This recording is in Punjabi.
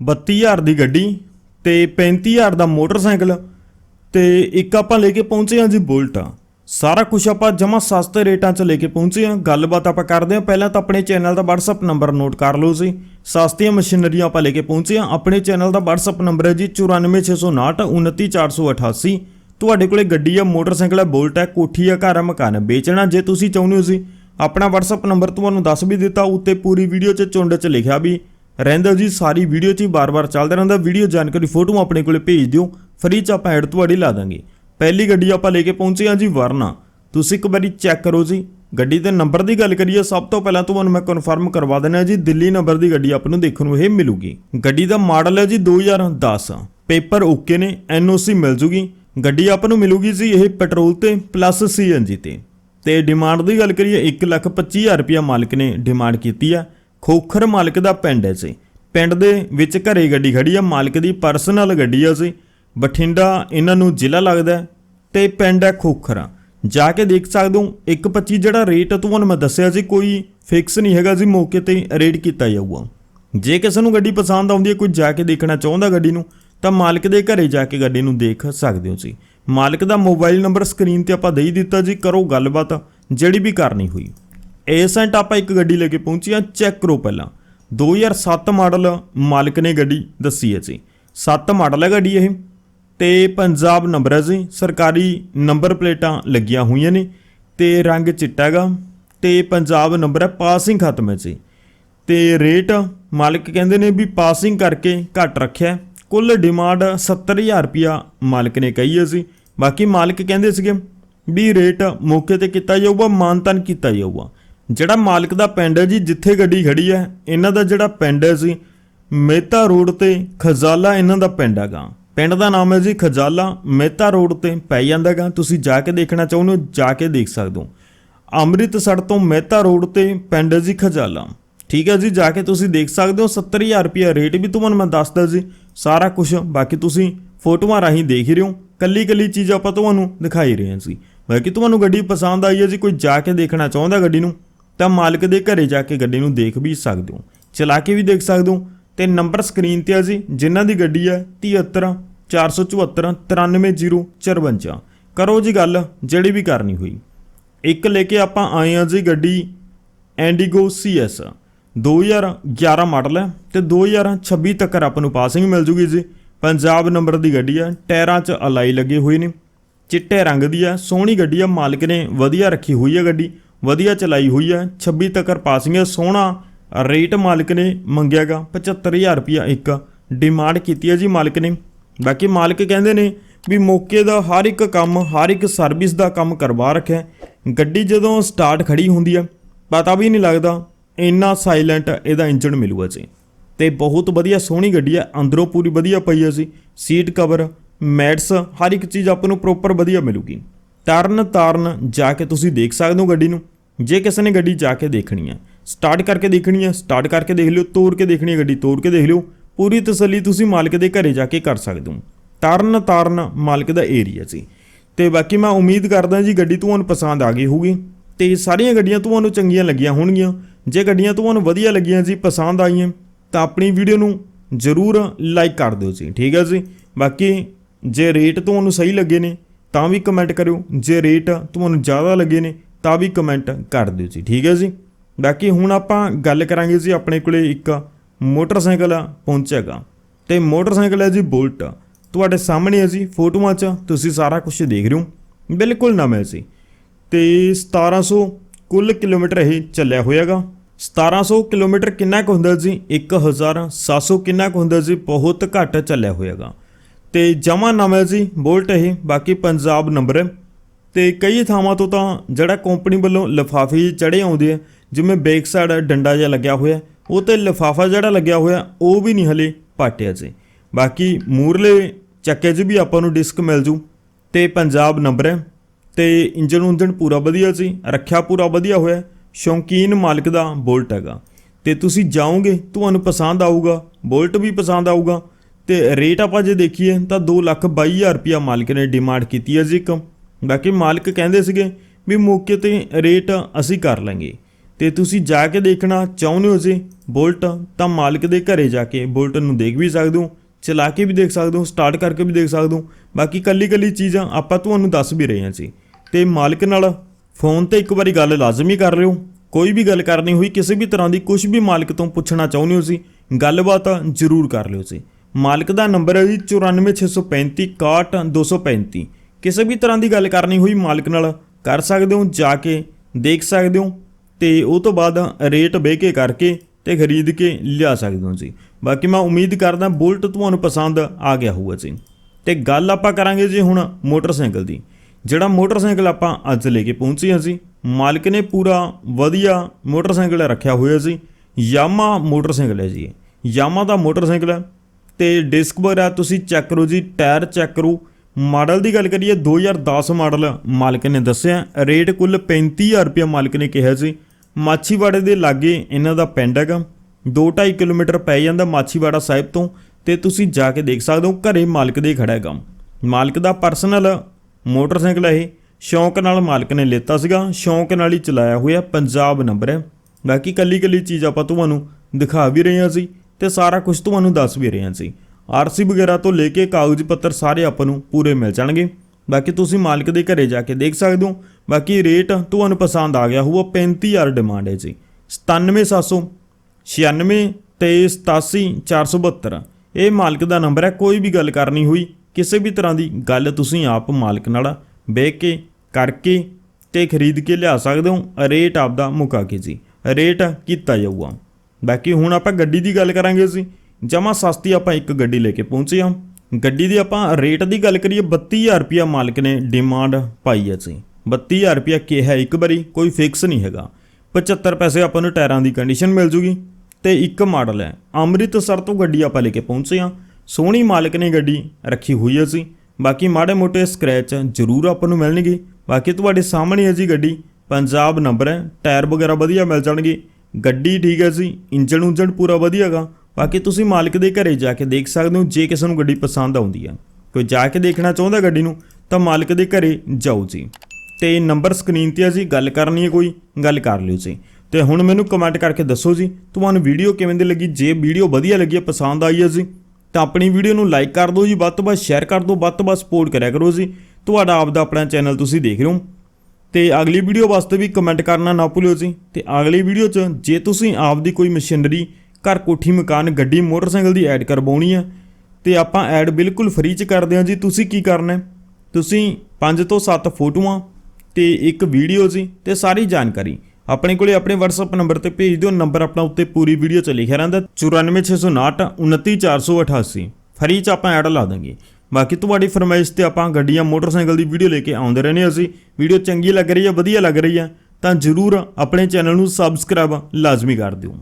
32000 ਦੀ ਗੱਡੀ ਤੇ 35000 ਦਾ ਮੋਟਰਸਾਈਕਲ ਤੇ ਇੱਕ ਆਪਾਂ ਲੈ ਕੇ ਪਹੁੰਚੇ ਹਾਂ ਜੀ ਬੁਲਟ। ਸਾਰਾ ਕੁਝ ਆਪਾਂ ਜਮਾ ਸਸਤੇ ਰੇਟਾਂ 'ਚ ਲੈ ਕੇ ਪਹੁੰਚੇ ਹਾਂ। ਗੱਲਬਾਤ ਆਪਾਂ ਕਰਦੇ ਹਾਂ। ਪਹਿਲਾਂ ਤਾਂ ਆਪਣੇ ਚੈਨਲ ਦਾ WhatsApp ਨੰਬਰ ਨੋਟ ਕਰ ਲਓ ਜੀ। ਸਸਤੀਆਂ ਮਸ਼ੀਨਰੀਆਂ ਆਪਾਂ ਲੈ ਕੇ ਪਹੁੰਚੇ ਹਾਂ। ਆਪਣੇ ਚੈਨਲ ਦਾ WhatsApp ਨੰਬਰ ਹੈ ਜੀ 94659 29488 ਤੁਹਾਡੇ ਕੋਲੇ ਗੱਡੀ ਆ ਮੋਟਰਸਾਈਕਲ ਹੈ, ਬੁਲਟ ਹੈ, ਕੋਠੀ ਆ ਘਰ ਆ ਮਕਾਨ ਵੇਚਣਾ ਜੇ ਤੁਸੀਂ ਚਾਹੁੰਦੇ ਹੋ ਜੀ, ਆਪਣਾ WhatsApp ਨੰਬਰ ਤੁਹਾਨੂੰ ਦੱਸ ਵੀ ਦਿੱਤਾ। ਉੱਤੇ ਪੂਰੀ ਵੀਡੀਓ 'ਚ ਚੁੰਡ 'ਚ ਲਿਖਿਆ ਵੀ ਰਹਿੰਦਾ ਜੀ, ਸਾਰੀ ਵੀਡੀਓ 'ਚ ਹੀ ਬਾਰ-ਬਾਰ ਚੱਲਦਾ ਰਹਿੰਦਾ। ਵੀਡੀਓ ਜਾਣਕਾਰੀ ਫੋਟੋ ਆਪਣੇ ਕੋਲੇ ਭੇਜ ਦਿਓ। ਫ੍ਰੀ 'ਚ ਆਪਾਂ ਐਡ ਤੁਹਾਡੀ ਲਾ ਦਾਂਗੇ। ਪਹਿਲੀ ਗੱਡੀ ਆਪਾਂ ਲੈ ਕੇ ਪਹੁੰਚੇ ਹਾਂ ਜੀ, ਵਰਨਾ। ਤੁਸੀਂ ਇੱਕ ਵਾਰੀ ਚੈੱਕ ਕਰੋ ਜੀ। ਗੱਡੀ ਦੇ ਨੰਬਰ ਦੀ ਗੱਲ ਕਰੀਏ, ਸਭ ਤੋਂ ਪਹਿਲਾਂ ਤੁਹਾਨੂੰ ਮੈਂ ਕਨਫਰਮ ਕਰਵਾ ਦਿੰਦਾ ਜੀ, ਦਿੱਲੀ ਨੰਬਰ ਦੀ ਗੱਡੀ ਆਪ ਨੂੰ ਦੇਖਣ ਨੂੰ ਇਹ ਮਿਲੂਗੀ। ਗੱਡੀ ਦਾ ਮਾਡਲ ਹੈ ਜੀ 2010 ਪੇਪਰ ਓਕੇ ਨੇ ਐਨਓਸੀ ਮਿਲ ਜੂਗੀ। ਗੱਡੀ ਆਪ ਨੂੰ ਮਿਲੂਗੀ ਜੀ ਇਹ ਪੈਟਰੋਲ ਤੇ, ਪਲੱਸ ਸੀਐਨਜੀ ਤੇ। ਤੇ ਡਿਮਾਂਡ ਦੀ ਗੱਲ ਕਰੀਏ 125000 ਰੁਪਇਆ ਮਾਲਕ ਨੇ ਡਿਮਾਂਡ ਕੀਤੀ ਆ ਖੋਖਰ ਮਾਲਕ ਦਾ ਪਿੰਡ ਹੈ ਜੀ। ਪਿੰਡ ਦੇ ਵਿੱਚ ਘਰੇ ਗੱਡੀ ਖੜੀ ਆ, ਮਾਲਕ ਦੀ ਪਰਸਨਲ ਗੱਡੀ ਆ ਜੀ। ਬਠਿੰਡਾ ਇਹਨਾਂ ਨੂੰ ਜ਼ਿਲ੍ਹਾ ਲੱਗਦਾ ਹੈ ਤੇ ਪਿੰਡ ਹੈ ਖੋਖਰ। ਜਾ ਕੇ ਦੇਖ ਸਕਦੇ ਹੋ 125 ਜਿਹੜਾ ਰੇਟ ਤੁਹਾਨੂੰ ਮੈਂ ਦੱਸਿਆ ਸੀ ਕੋਈ ਫਿਕਸ ਨਹੀਂ ਹੈਗਾ ਜੀ, ਮੌਕੇ ਤੇ ਰੇਟ ਕੀਤਾ ਜਾਊਗਾ। ਜੇ ਕਿਸੇ ਨੂੰ ਗੱਡੀ ਪਸੰਦ ਆਉਂਦੀ ਹੈ, ਕੋਈ ਜਾ ਕੇ ਦੇਖਣਾ ਚਾਹੁੰਦਾ ਗੱਡੀ ਨੂੰ, ਤਾਂ ਮਾਲਕ ਦੇ ਘਰੇ ਜਾ ਕੇ ਗੱਡੀ ਨੂੰ ਦੇਖ ਸਕਦੇ ਹੋ ਜੀ। ਮਾਲਕ ਦਾ ਮੋਬਾਈਲ ਨੰਬਰ ਸਕਰੀਨ ਤੇ ਆਪਾਂ ਦੇ ਦਿੱਤਾ ਜੀ, ਕਰੋ ਗੱਲਬਾਤ, ਜਿਹੜੀ ਵੀ ਕਰਨੀ ਹੋਈ। ਏਸੈਂਟ ਆਪਾਂ ਇੱਕ ਗੱਡੀ ਲੈ ਕੇ ਪਹੁੰਚੇ ਹਾਂ ਚੈੱਕ ਕਰੋ ਪਹਿਲਾਂ। 2007 ਮਾਡਲ ਮਾਲਕ ਨੇ ਗੱਡੀ ਦੱਸੀ ਹੈ ਜੀ। 7 ਮਾਡਲ ਹੈ ਗੱਡੀ ਇਹ, ਤੇ ਪੰਜਾਬ ਨੰਬਰ ਹੈ ਜੀ। ਸਰਕਾਰੀ ਨੰਬਰ ਪਲੇਟਾਂ ਲੱਗੀਆਂ ਹੋਈਆਂ ਨੇ, ਤੇ ਰੰਗ ਚਿੱਟਾ ਹੈਗਾ, ਤੇ ਪੰਜਾਬ ਨੰਬਰ ਹੈ ਪਾਸਿੰਗ ਖਤਮ ਹੈ ਜੀ। ਤੇ ਰੇਟ ਮਾਲਕ ਕਹਿੰਦੇ ਨੇ ਵੀ ਪਾਸਿੰਗ ਕਰਕੇ ਘੱਟ ਰੱਖਿਆ। ਕੁੱਲ ਡਿਮਾਂਡ 70000 ਰੁਪਿਆ ਮਾਲਕ ਨੇ ਕਹੀ ਹੈ ਸੀ ਬਾਕੀ ਮਾਲਕ ਕਹਿੰਦੇ ਸੀਗੇ ਵੀ ਰੇਟ ਮੌਕੇ ਤੇ ਕੀਤਾ ਜਾਊਗਾ, ਮਾਨਤਨ ਕੀਤਾ ਜਾਊਗਾ। ਜਿਹੜਾ ਮਾਲਕ ਦਾ ਪਿੰਡ ਹੈ ਜੀ, ਜਿੱਥੇ ਗੱਡੀ ਖੜੀ ਹੈ, ਇਹਨਾਂ ਦਾ ਜਿਹੜਾ ਪਿੰਡ ਹੈ ਸੀ ਮਹਿਤਾ ਰੋਡ ਤੇ ਖਜ਼ਾਲਾ ਇਹਨਾਂ ਦਾ ਪਿੰਡ ਹੈਗਾ। ਪਿੰਡ ਦਾ ਨਾਮ ਹੈ ਜੀ ਖਜ਼ਾਲਾ, ਮਹਿਤਾ ਰੋਡ ਤੇ ਪੈ ਜਾਂਦਾ ਹੈਗਾ। ਤੁਸੀਂ ਜਾ ਕੇ ਦੇਖਣਾ ਚਾਹੁੰਦੇ ਹੋ, ਜਾ ਕੇ ਦੇਖ ਸਕਦੇ ਹੋ। ਅੰਮ੍ਰਿਤਸਰ ਤੋਂ ਮਹਿਤਾ ਰੋਡ ਤੇ ਪਿੰਡ ਹੈ ਜੀ ਖਜਾਲਾ। ਠੀਕ ਹੈ ਜੀ, ਜਾ ਕੇ ਤੁਸੀਂ ਦੇਖ ਸਕਦੇ ਹੋ 70000 ਰੁਪਿਆ ਰੇਟ ਵੀ ਤੁਹਾਨੂੰ ਮੈਂ ਦੱਸਦਾ ਜੀ। ਸਾਰਾ ਕੁਝ ਬਾਕੀ ਤੁਸੀਂ ਫੋਟੋਆਂ ਰਾਹੀਂ ਦੇਖ ਹੀ ਰਹੇ ਹੋ। ਕੱਲੀ ਕੱਲੀ ਚੀਜ਼ ਆਪਾਂ ਤੁਹਾਨੂੰ ਦਿਖਾਈ ਰਹੇ ਹਾਂ ਜੀ। ਬਾਕੀ ਤੁਹਾਨੂੰ ਗੱਡੀ ਪਸੰਦ ਆਈ ਹੈ ਜੀ, ਕੋਈ ਜਾ ਕੇ ਦੇਖਣਾ ਚਾਹੁੰਦਾ ਗੱਡੀ ਨੂੰ ਤਾਂ ਮਾਲਕ ਦੇ ਘਰੇ ਜਾ ਕੇ ਗੱਡੀ ਨੂੰ ਦੇਖ ਵੀ ਸਕਦੇ ਹੋ। ਚਲਾ ਕੇ ਵੀ ਦੇਖ ਸਕਦੇ ਹੋ। ਤੇ ਨੰਬਰ ਸਕਰੀਨ ਤੇ ਆ ਜੀ, ਜਿਨ੍ਹਾਂ ਦੀ ਗੱਡੀ ਹੈ 73 474 93054 ਕਰੋ ਜੀ ਗੱਲ, ਜਿਹੜੀ ਵੀ ਕਰਨੀ ਹੋਈ। ਇੱਕ ਲੈ ਕੇ ਆਪਾਂ ਆਏ ਆ ਜੀ ਗੱਡੀ ਐਂਡੀਗੋ ਸੀਐਸ 2011 ਮਾਡਲ ਹੈ ਤੇ 2026 ਤੱਕ ਆਪਾਂ ਨੂੰ ਪਾਸਿੰਗ ਮਿਲ ਜੂਗੀ ਜੀ। ਪੰਜਾਬ ਨੰਬਰ ਦੀ ਗੱਡੀ ਹੈ, ਟਾਇਰਾਂ 'ਚ ਅਲਾਈ ਲੱਗੇ ਹੋਏ ਨੇ। ਚਿੱਟੇ ਰੰਗ ਦੀ ਹੈ, ਸੋਹਣੀ ਗੱਡੀ ਹੈ, ਮਾਲਕ ਨੇ ਵਧੀਆ ਰੱਖੀ ਹੋਈ ਹੈ ਗੱਡੀ। ਵਧੀਆ ਚਲਾਈ ਹੋਈ ਹੈ। 26 ਤੱਕ ਪਾਸਿੰਗ ਹੈ ਸੋਹਣਾ ਰੇਟ ਮਾਲਕ ਨੇ ਮੰਗਿਆਗਾ। 75000 ਰੁਪਿਆ ਇੱਕ ਡਿਮਾਂਡ ਕੀਤੀ ਹੈ ਜੀ ਮਾਲਕ ਨੇ। ਬਾਕੀ ਮਾਲਕ ਕਹਿੰਦੇ ਨੇ ਵੀ ਮੌਕੇ ਦਾ ਹਰ ਇੱਕ ਕੰਮ, ਹਰ ਇੱਕ ਸਰਵਿਸ ਦਾ ਕੰਮ ਕਰਵਾ ਰੱਖਿਆ ਗੱਡੀ ਜਦੋਂ ਸਟਾਰਟ ਖੜੀ ਹੁੰਦੀ ਹੈ, ਪਤਾ ਵੀ ਨਹੀਂ ਲੱਗਦਾ ਇੰਨਾ ਸਾਇਲੈਂਟ ਇਹਦਾ ਇੰਜਨ ਮਿਲੂਗਾ ਜੀ। ਤੇ ਬਹੁਤ ਵਧੀਆ ਸੋਹਣੀ ਗੱਡੀ ਹੈ, ਅੰਦਰੋਂ ਪੂਰੀ ਵਧੀਆ ਪਈ ਹੈ ਜੀ। ਸੀਟ ਕਵਰ ਮੈਟਸ ਹਰ ਇੱਕ ਚੀਜ਼ ਆਪਾਂ ਨੂੰ ਪ੍ਰੋਪਰ ਵਧੀਆ ਮਿਲੂਗੀ। ਤਰਨ ਤਾਰਨ ਜਾ ਕੇ ਤੁਸੀਂ ਦੇਖ ਸਕਦੇ ਹੋ ਗੱਡੀ ਨੂੰ। ਜੇ ਕਿਸੇ ਨੇ ਗੱਡੀ ਜਾ ਕੇ ਦੇਖਣੀ ਹੈ ਸਟਾਰਟ ਕਰਕੇ ਦੇਖਣੀ ਹੈ ਸਟਾਰਟ ਕਰਕੇ ਦੇਖ ਲਿਓ, ਤੋੜ ਕੇ ਦੇਖਣੀ ਹੈ ਗੱਡੀ, ਤੋੜ ਕੇ ਦੇਖ ਲਿਓ, ਪੂਰੀ ਤਸੱਲੀ ਤੁਸੀਂ ਮਾਲਕ ਦੇ ਘਰੇ ਜਾ ਕੇ ਕਰ ਸਕਦੇ ਹੋ। ਤਾਰਨ ਤਾਰਨ ਮਾਲਕ ਦਾ ਏਰੀਆ ਸੀ। ਤੇ ਬਾਕੀ ਮੈਂ ਉਮੀਦ ਕਰਦਾ ਜੀ ਗੱਡੀ ਤੁਹਾਨੂੰ ਪਸੰਦ ਆ ਗਈ ਹੋਊਗੀ। ਤੇ ਸਾਰੀਆਂ ਗੱਡੀਆਂ ਤੁਹਾਨੂੰ ਚੰਗੀਆਂ ਲੱਗੀਆਂ ਹੋਣਗੀਆਂ। ਜੇ ਗੱਡੀਆਂ ਤੁਹਾਨੂੰ ਵਧੀਆ ਲੱਗੀਆਂ ਜੀ, ਪਸੰਦ ਆਈਆਂ, ਤਾਂ ਆਪਣੀ ਵੀਡੀਓ ਨੂੰ ਜ਼ਰੂਰ ਲਾਈਕ ਕਰ ਦਿਓ ਜੀ, ਠੀਕ ਹੈ ਜੀ? ਬਾਕੀ ਜੇ ਰੇਟ ਤੁਹਾਨੂੰ ਸਹੀ ਲੱਗੇ ਨੇ, ਤਾਂ ਵੀ ਕਮੈਂਟ ਕਰਿਓ। ਜੇ ਰੇਟ ਤੁਹਾਨੂੰ ਜ਼ਿਆਦਾ ਲੱਗੇ ਨੇ ਤਾਂ ਵੀ ਕਮੈਂਟ ਕਰ ਦਿਓ ਜੀ। ਠੀਕ ਹੈ ਜੀ? ਬਾਕੀ ਹੁਣ ਆਪਾਂ ਗੱਲ ਕਰਾਂਗੇ ਜੀ ਆਪਣੇ ਕੋਲੇ ਇੱਕ ਮੋਟਰਸਾਈਕਲ ਪਹੁੰਚੇਗਾ। ਤੇ ਮੋਟਰਸਾਈਕਲ ਹੈ ਜੀ ਬੁਲਟ। ਤੁਹਾਡੇ ਸਾਹਮਣੇ ਹੈ ਜੀ ਫੋਟੋਆਂ 'ਚ, ਤੁਸੀਂ ਸਾਰਾ ਕੁਝ ਦੇਖ ਰਹੇ ਹੋ। ਬਿਲਕੁਲ ਨਵਾਂ ਸੀ ਤੇ 1700 ਕੁੱਲ ਕਿਲੋਮੀਟਰ ਇਹ ਚੱਲਿਆ ਹੋਇਆਗਾ। 1700 ਕਿਲੋਮੀਟਰ ਕਿੰਨਾ ਕੁ ਹੁੰਦਾ ਜੀ? 1700 ਕਿੰਨਾ ਕੁ ਹੁੰਦਾ ਜੀ? ਬਹੁਤ ਘੱਟ ਚੱਲਿਆ ਹੋਇਆਗਾ। ਤੇ ਜਮਾ ਨਵਾਂ ਜੀ ਬੋਲਟ ਇਹ। ਬਾਕੀ ਪੰਜਾਬ ਨੰਬਰ ਹੈ। ਤੇ ਕਈ ਥਾਵਾਂ ਤੋਂ ਤਾਂ ਜਿਹੜਾ ਕੰਪਨੀ ਵੱਲੋਂ ਲਿਫਾਫੇ ਚੜੇ ਆਉਂਦੇ ਆ, ਜਿਵੇਂ ਬੈਕ ਸਾਈਡ ਡੰਡਾ ਜਿਹਾ ਲੱਗਿਆ ਹੋਇਆ, ਉਹ ਤੇ ਲਿਫਾਫਾ ਜਿਹੜਾ ਲੱਗਿਆ ਹੋਇਆ, ਉਹ ਵੀ ਨਹੀਂ ਹਲੇ ਪਾਟਿਆ ਜੀ। ਬਾਕੀ ਮੂਰਲੇ ਚੱਕੇ 'ਚ ਵੀ ਆਪਾਂ ਨੂੰ ਡਿਸਕ ਮਿਲ ਜੂ ਤੇ ਪੰਜਾਬ ਨੰਬਰ ਹੈ ਤੇ ਇੰਜਨ ਉਂਜਨ ਪੂਰਾ ਵਧੀਆ ਸੀ ਰੱਖਿਆ ਪੂਰਾ ਵਧੀਆ ਹੋਇਆ, ਸ਼ੌਂਕੀਨ ਮਾਲਕ ਦਾ ਬੋਲਟ ਹੈਗਾ। ਤੇ ਤੁਸੀਂ ਜਾਓਗੇ, ਤੁਹਾਨੂੰ ਪਸੰਦ ਆਊਗਾ, ਬੋਲਟ ਵੀ ਪਸੰਦ ਆਊਗਾ ਤੇ ਰੇਟ ਆਪਾਂ ਜੇ ਦੇਖੀਏ ਤਾਂ 222000 ਰੁਪਿਆ ਮਾਲਕ ਨੇ ਡਿਮਾਂਡ ਕੀਤੀ ਹੈ ਜੀ ਇੱਕ। ਬਾਕੀ ਮਾਲਕ ਕਹਿੰਦੇ ਸੀਗੇ ਵੀ ਮੌਕੇ ਤੇ ਰੇਟ ਅਸੀਂ ਕਰ ਲਾਂਗੇ। ਤੇ ਤੁਸੀਂ ਜਾ ਕੇ ਦੇਖਣਾ ਚਾਹੁੰਦੇ ਹੋ ਜੀ ਬੋਲਟ, ਤਾਂ ਮਾਲਕ ਦੇ ਘਰੇ ਜਾ ਕੇ ਬੁਲਟ ਨੂੰ ਦੇਖ ਵੀ ਸਕਦੇ ਹੋ, ਚਲਾ ਕੇ ਵੀ ਦੇਖ ਸਕਦੇ ਹੋ, ਸਟਾਰਟ ਕਰਕੇ ਵੀ ਦੇਖ ਸਕਦੇ ਹੋ। ਬਾਕੀ ਕੱਲੀ ਕੱਲੀ ਚੀਜ਼ਾਂ ਆਪਾਂ ਤੁਹਾਨੂੰ ਦੱਸ ਵੀ ਰਹੇ ਹਾਂ ਜੀ। ਤੇ ਮਾਲਕ ਨਾਲ ਫੋਨ ਤੇ ਇੱਕ ਵਾਰੀ ਗੱਲ ਲਾਜ਼ਮੀ ਕਰ ਲਿਓ। ਕੋਈ ਵੀ ਗੱਲ ਕਰਨੀ ਹੋਈ, ਕਿਸੇ ਵੀ ਤਰ੍ਹਾਂ ਦੀ ਕੁਝ ਵੀ ਮਾਲਕ ਤੋਂ ਪੁੱਛਣਾ ਚਾਹੁੰਦੇ ਹੋ ਸੀ ਗੱਲਬਾਤ ਜ਼ਰੂਰ ਕਰ ਲਿਓ ਜੀ। ਮਾਲਕ ਦਾ ਨੰਬਰ ਹੈ ਜੀ 94635 61235 ਕਿਸੇ ਵੀ ਤਰ੍ਹਾਂ ਦੀ ਗੱਲ ਕਰਨੀ ਹੋਈ ਮਾਲਕ ਨਾਲ ਕਰ ਸਕਦੇ ਹੋ, ਜਾ ਕੇ ਦੇਖ ਸਕਦੇ ਹੋ ਤੇ ਉਹ ਤੋਂ ਬਾਅਦ ਰੇਟ ਬਹਿ ਕੇ ਕਰਕੇ ਤੇ ਖਰੀਦ ਕੇ ਲਿਆ ਸਕਦੇ ਹੋ ਜੀ। ਬਾਕੀ ਮੈਂ ਉਮੀਦ ਕਰਦਾ ਬੁਲਟ ਤੁਹਾਨੂੰ ਪਸੰਦ ਆ ਗਿਆ ਹੋਊਗਾ ਜੀ। ਤੇ ਗੱਲ ਆਪਾਂ ਕਰਾਂਗੇ ਜੀ ਹੁਣ ਮੋਟਰਸਾਈਕਲ ਦੀ। ਜਿਹੜਾ ਮੋਟਰਸਾਈਕਲ ਆਪਾਂ ਅੱਜ ਲੈ ਕੇ ਪਹੁੰਚੇ ਹਾਂ ਜੀ, ਮਾਲਕ ਨੇ ਪੂਰਾ ਵਧੀਆ ਮੋਟਰਸਾਈਕਲ ਰੱਖਿਆ ਹੋਇਆ ਸੀ ਯਾਮਾ ਮੋਟਰਸਾਈਕਲ ਹੈ ਜੀ। ਯਾਮਾ ਦਾ ਮੋਟਰਸਾਈਕਲ ਹੈ ਤੇ ਡਿਸਕ ਵਗੈਰਾ ਤੁਸੀਂ ਚੈੱਕ ਕਰੋ ਜੀ ਟਾਇਰ ਚੈੱਕ ਕਰੋ। ਮਾਡਲ ਦੀ ਗੱਲ ਕਰੀਏ 2010 ਮਾਡਲ ਮਾਲਕ ਨੇ ਦੱਸਿਆ, ਰੇਟ ਕੁੱਲ 35000 ਰੁਪਏ ਮਾਲਕ ਨੇ ਕਿਹਾ ਸੀ। ਮਾਛੀਵਾੜੇ ਦੇ ਲਾਗੇ ਇਹਨਾਂ ਦਾ ਪਿੰਡ ਹੈਗਾ। 2.5 ਕਿਲੋਮੀਟਰ ਪੈ ਜਾਂਦਾ ਮਾਛੀਵਾੜਾ ਸਾਹਿਬ ਤੋਂ ਤੇ ਤੁਸੀਂ ਜਾ ਕੇ ਦੇਖ ਸਕਦੇ ਹੋ, ਘਰੇ ਮਾਲਕ ਦੇ ਖੜਾ ਹੈਗਾ। ਮਾਲਕ ਦਾ ਪਰਸਨਲ ਮੋਟਰਸਾਈਕਲ ਹੈ ਇਹ। ਸ਼ੌਂਕ ਨਾਲ ਮਾਲਕ ਨੇ ਲਿੱਤਾ ਸੀਗਾ। ਸ਼ੌਂਕ ਨਾਲ ਹੀ ਚਲਾਇਆ ਹੋਇਆ, ਪੰਜਾਬ ਨੰਬਰ ਹੈ। ਬਾਕੀ ਕੱਲੀ ਕੱਲੀ ਚੀਜ਼ ਆਪਾਂ ਤੁਹਾਨੂੰ ਦਿਖਾ ਵੀ ਰਹੇ ਹਾਂ ਸੀ ਤੇ ਸਾਰਾ ਕੁਝ ਤੁਹਾਨੂੰ ਦੱਸ ਵੀ ਰਹੇ ਹਾਂ ਸੀ ਆਰਸੀ ਵਗੈਰਾ ਤੋਂ ਲੈ ਕੇ ਕਾਗਜ਼ ਪੱਤਰ ਸਾਰੇ ਆਪਾਂ ਨੂੰ ਪੂਰੇ ਮਿਲ ਜਾਣਗੇ। ਬਾਕੀ ਤੁਸੀਂ ਮਾਲਕ ਦੇ ਘਰੇ ਜਾ ਕੇ ਦੇਖ ਸਕਦੇ ਹੋ। ਬਾਕੀ ਰੇਟ ਤੁਹਾਨੂੰ ਪਸੰਦ ਆ ਗਿਆ ਹੋਊ 35000 ਡਿਮਾਂਡ ਹੈ ਜੀ। 97700 96 ਤੇ 87472 ਇਹ ਮਾਲਕ ਦਾ ਨੰਬਰ ਹੈ, ਕੋਈ ਵੀ ਗੱਲ ਕਰਨੀ ਹੋਈ, ਕਿਸੇ ਵੀ ਤਰ੍ਹਾਂ ਦੀ ਗੱਲ ਤੁਸੀਂ ਆਪ ਮਾਲਕ ਨਾਲ ਬਹਿ ਕੇ, ਕਰਕੇ ਤੇ ਖਰੀਦ ਕੇ ਲਿਆ ਸਕਦੇ ਹੋ। ਰੇਟ ਆਪਦਾ ਮੁਕਾ ਕੇ ਜੀ। ਰੇਟ ਕੀਤਾ ਜਾਊਗਾ। ਬਾਕੀ ਹੁਣ ਆਪਾਂ ਗੱਡੀ ਦੀ ਗੱਲ ਕਰਾਂਗੇ ਜੀ। ਜਮਾ ਸਸਤੀ ਆਪਾਂ ਇੱਕ ਗੱਡੀ ਲੈ ਕੇ ਪਹੁੰਚੇ ਹਾਂ। ਗੱਡੀ ਦੀ ਆਪਾਂ ਰੇਟ ਦੀ ਗੱਲ ਕਰੀਏ 32000 ਰੁਪਿਆ ਮਾਲਕ ਨੇ ਡਿਮਾਂਡ ਪਾਈ ਹੈ ਜੀ। 32000 ਰੁਪਿਆ ਕਿਹਾ ਇੱਕ ਵਾਰੀ, ਕੋਈ ਫਿਕਸ ਨਹੀਂ ਹੈਗਾ। 75 ਪੈਸੇ ਆਪਾਂ ਨੂੰ ਟਾਇਰਾਂ ਦੀ ਕੰਡੀਸ਼ਨ ਮਿਲ ਜੂਗੀ। ਤੇ ਇੱਕ ਮਾਡਲ ਹੈ, ਅੰਮ੍ਰਿਤਸਰ ਤੋਂ ਗੱਡੀ ਆਪਾਂ ਲੈ ਕੇ ਪਹੁੰਚੇ ਹਾਂ। ਸੋਹਣੀ ਮਾਲਕ ਨੇ ਗੱਡੀ ਰੱਖੀ ਹੋਈ ਹੈ ਜੀ। ਬਾਕੀ ਮਾੜੇ ਮੋਟੇ ਸਕ੍ਰੈਚ ਜ਼ਰੂਰ ਆਪਾਂ ਨੂੰ ਮਿਲਣਗੇ। ਬਾਕੀ ਤੁਹਾਡੇ ਸਾਹਮਣੇ ਹੈ ਜੀ ਗੱਡੀ। ਪੰਜਾਬ ਨੰਬਰ ਹੈ, ਟਾਇਰ ਵਗੈਰਾ ਵਧੀਆ ਮਿਲ ਜਾਣਗੇ। ਗੱਡੀ ਠੀਕ ਹੈ ਜੀ ਇੰਜਨ ਉਂਜਨ ਪੂਰਾ ਵਧੀਆ ਹੈਗਾ। ਬਾਕੀ ਤੁਸੀਂ ਮਾਲਕ ਦੇ ਘਰੇ ਜਾ ਕੇ ਦੇਖ ਸਕਦੇ ਹੋ, ਜੇ ਕਿਸੇ ਨੂੰ ਗੱਡੀ ਪਸੰਦ ਆਉਂਦੀ ਹੈ ਕੋਈ ਜਾ ਕੇ ਦੇਖਣਾ ਚਾਹੁੰਦਾ ਗੱਡੀ ਨੂੰ, ਤਾਂ ਮਾਲਕ ਦੇ ਘਰੇ ਜਾਓ ਜੀ। ਤੇ ਨੰਬਰ ਸਕਰੀਨ ਤੇ ਆ ਜੀ, ਗੱਲ ਕਰਨੀ ਹੈ ਕੋਈ, ਗੱਲ ਕਰ ਲਿਓ ਜੀ। ਤੇ ਹੁਣ ਮੈਨੂੰ ਕਮੈਂਟ ਕਰਕੇ ਦੱਸੋ ਜੀ, ਤੁਹਾਨੂੰ ਵੀਡੀਓ ਕਿਵੇਂ ਦੀ ਲੱਗੀ? ਜੇ ਵੀਡੀਓ ਵਧੀਆ ਲੱਗੀ ਹੈ ਪਸੰਦ ਆਈ ਹੈ ਜੀ, ਤਾਂ ਆਪਣੀ ਵੀਡੀਓ ਨੂੰ ਲਾਈਕ ਕਰ ਦਿਓ ਜੀ, ਵੱਧ ਤੋਂ ਵੱਧ ਸ਼ੇਅਰ ਕਰ ਦਿਓ, ਵੱਧ ਤੋਂ ਵੱਧ ਸਪੋਰਟ ਕਰਿਆ ਕਰੋ ਜੀ। ਤੁਹਾਡਾ ਆਪਦਾ ਆਪਣਾ ਚੈਨਲ ਤੁਸੀਂ ਦੇਖ ਰਹੇ ਹੋ। ਤੇ ਅਗਲੀ ਵੀਡੀਓ ਵਾਸਤੇ ਵੀ ਕਮੈਂਟ ਕਰਨਾ ਨਾ ਭੁੱਲਿਓ ਜੀ। ਤੇ ਅਗਲੀ ਵੀਡੀਓ 'ਚ ਜੇ ਤੁਸੀਂ ਆਪਦੀ ਕੋਈ ਮਸ਼ੀਨਰੀ ਘਰ ਕੋਠੀ ਮਕਾਨ, ਗੱਡੀ, ਮੋਟਰਸਾਈਕਲ ਦੀ ਐਡ ਕਰਵਾਉਣੀ ਹੈ ਤੇ ਆਪਾਂ ਐਡ ਬਿਲਕੁਲ ਫ੍ਰੀ 'ਚ ਕਰਦੇ ਹਾਂ ਜੀ। ਤੁਸੀਂ ਕੀ ਕਰਨਾ ਹੈ? ਤੁਸੀਂ 5 ਤੋਂ 7 ਫੋਟੋਆਂ ਤੇ ਇੱਕ ਵੀਡੀਓ ਜੀ ਤੇ ਸਾਰੀ ਜਾਣਕਾਰੀ ਆਪਣੇ ਕੋਲੇ ਆਪਣੇ WhatsApp ਨੰਬਰ ਤੇ ਭੇਜ ਦਿਓ। ਨੰਬਰ ਆਪਣਾ ਉੱਤੇ ਪੂਰੀ ਵੀਡੀਓ 'ਚ ਲਿਖਿਆ ਰਹਿੰਦਾ 94659 29488 ਫਰੀ 'ਚ ਆਪਾਂ ਐਡ ਲਾ ਦਾਂਗੇ। ਬਾਕੀ ਤੁਹਾਡੀ ਫਰਮਾਇਸ਼ ਤੇ ਆਪਾਂ ਗੱਡੀਆਂ, ਮੋਟਰਸਾਈਕਲ ਦੀ ਵੀਡੀਓ ਲੈ ਕੇ ਆਉਂਦੇ ਰਹਿੰਦੇ ਹਾਂ ਅਸੀਂ। ਵੀਡੀਓ ਚੰਗੀ ਲੱਗ ਰਹੀ ਹੈ, ਵਧੀਆ ਲੱਗ ਰਹੀ ਹੈ ਤਾਂ ਜਰੂਰ ਆਪਣੇ ਚੈਨਲ ਨੂੰ ਸਬਸਕ੍ਰਾਈਬ ਲਾਜ਼ਮੀ ਕਰ ਦਿਓ।